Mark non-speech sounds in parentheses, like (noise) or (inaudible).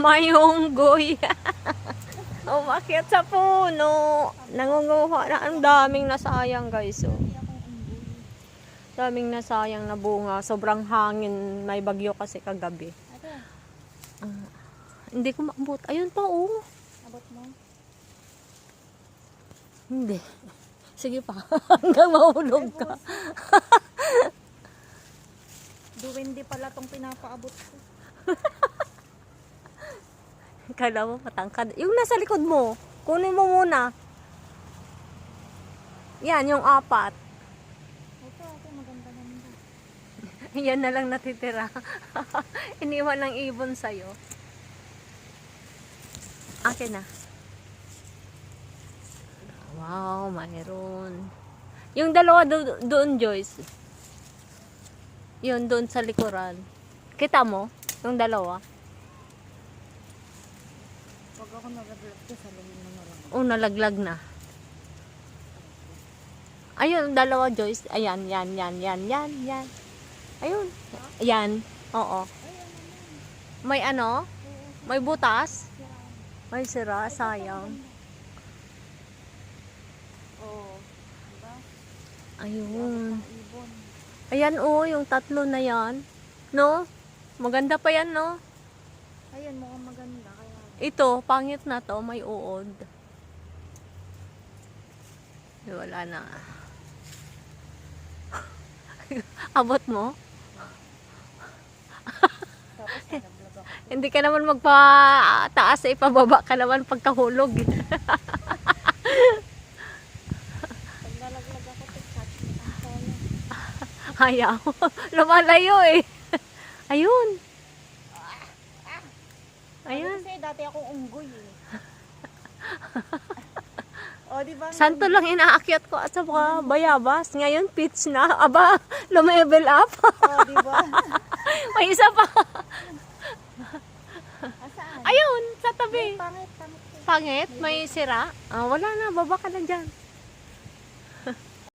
May unggoy. (laughs) Umakyat sa puno. Nangunguha na. Ang daming nasayang guys. Oh. Daming nasayang na bunga. Sobrang hangin. May bagyo kasi kagabi. Ate, Hindi ko maabot. Ayun pa oh. abot mo. Hindi. Sige pa. (laughs) Hanggang mahulog ka. Duwende pala tong pinapaabot ko. (laughs) Kala mo patangkad. Yung nasa likod mo. Kunin mo muna. Yan, yung apat. Ito, ate, maganda ganda. (laughs) Yan na lang natitira. (laughs) Iniwan ng ibon sa'yo. Akin na. Wow, mayroon. Yung dalawa do- doon, Joyce. Yun, doon sa likuran. Kita mo? Yung dalawa? Pag ako nag-vlog ko, sa lumin mo na lang. O, nalaglag na. Ayun, dalawa, Joyce. Ayan, yan, yan, yan, yan, yan. Ayun. Yan. Oo. May ano? May butas? May sira, sayang. Oo. Ayun. Ayan oh, yung tatlo na yan. No? Maganda pa yan, no? Ayun, mukhang maganda. Kaya, Ito, pangit na to, may uod. Eh, Wala na. (laughs) Abot mo? (laughs) Hindi ka naman magpa-taas, eh, pababa ka naman pagkahulog. (laughs) Ayaw. Lumalayo eh. Ayun. Dati akong unggoy eh. (laughs) o, di ba? Santo lang inaakyat ko at sa mga bayabas. Ngayon, pitch na. Aba, (laughs) lumevel up. O, di ba? (laughs) May isa pa. Asaan? Ayun, sa tabi. Pangit, pangit. Pangit, may sira. Ah, wala na, baba ka na dyan.